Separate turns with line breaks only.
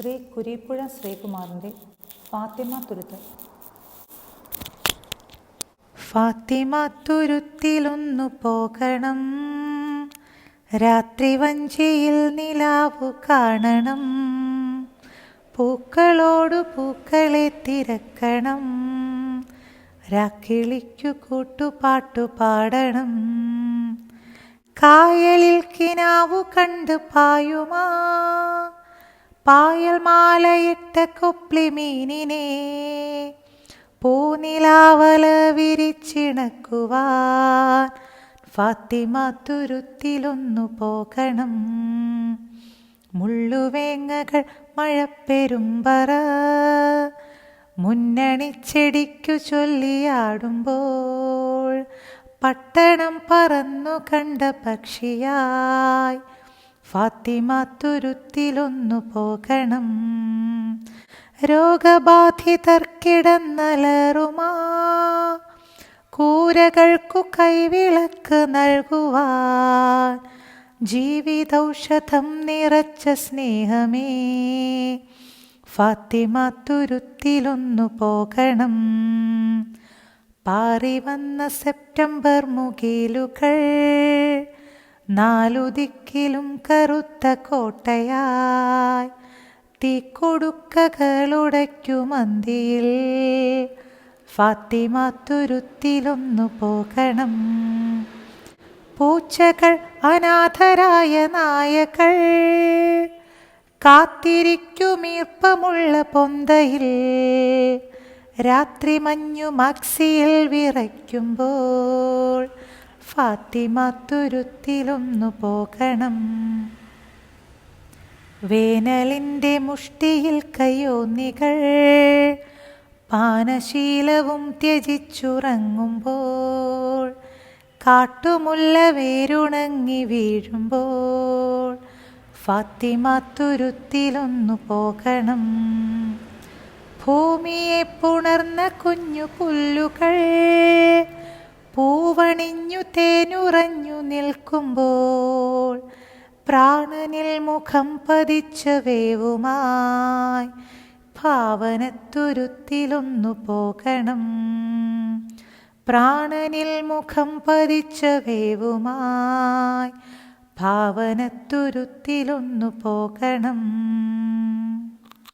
ശ്രീ കുരീപ്പുഴ ശ്രീകുമാറിന്റെ ഫാത്തിമ തുരുത്ത്. ഫാത്തിമ തുരുത്തിലൊന്നു പോകണം. രാത്രി വഞ്ചിയിൽ നിലാവു കാണണം. പൂക്കളോട് പൂക്കളെ തിരക്കണം. രാക്കിളിക്കു കൂട്ടുപാട്ടു പാടണം. കായലിൽ കിനാവു കണ്ടു പായുമാ. പായൽ മാലയിട്ട കൊപ്ലി മീനിനെ പൂനിലാവല വിരിച്ചിണക്കുവാൻ ഫാത്തിമ തുരുത്തിലൊന്നു പോകണം. മുള്ളുവേങ്ങകൾ മഴപ്പെരുമ്പറ മുന്നണിച്ചെടിക്കു ചൊല്ലിയാടുമ്പോൾ പട്ടണം പറന്നു കണ്ട പക്ഷിയായി ഫാത്തിമ തുരുത്തിലൊന്നു പോകണം. രോഗബാധിതർക്കിടന്നലറുമാ. കൂരകൾക്കു കൈവിളക്ക് നൽകുവാൻ. ജീവിതൗഷധം നിറച്ച സ്നേഹമേ. ഫാത്തിമ തുരുത്തിലൊന്നു പോകണം. പാറി വന്ന സെപ്റ്റംബർ മുകിലുകൾ. നാലു ദിക്കിലും കറുത്ത കോട്ടയായി. ഫാത്തിമ തുരുത്തിലൊന്നു പോകണം. പൂച്ചകൾ അനാഥരായ നായകൾ കാത്തിരിക്കുമീർപ്പമുള്ള പൊന്തയിൽ. രാത്രി മഞ്ഞു മക്സിയിൽ വിറയ്ക്കുമ്പോൾ ഫാത്തിമ തുരുത്തിലൊന്നു പോകണം. വേനലിന്റെ മുഷ്ടിയിൽ കയ്യോ നികൾ പാനശീലവും ത്യജിച്ചുറങ്ങുമ്പോൾ കാട്ടുമുല്ല വേരുണങ്ങി വീഴുമ്പോൾ ഫാത്തിമ തുരുത്തിലൊന്നു പോകണം. ഭൂമിയെ പുണർന്ന കുഞ്ഞു പുല്ലുകൾ പൂവണിഞ്ഞു തേനുറഞ്ഞു നിൽക്കുമ്പോൾ പ്രാണനിൽ മുഖം പതിച്ച വേവുമായി ഭാവനത്തുരുത്തിലൊന്നു പോകണം. പ്രാണനിൽ മുഖം പതിച്ച വേവുമായി ഭാവനത്തുരുത്തിലൊന്നു പോകണം.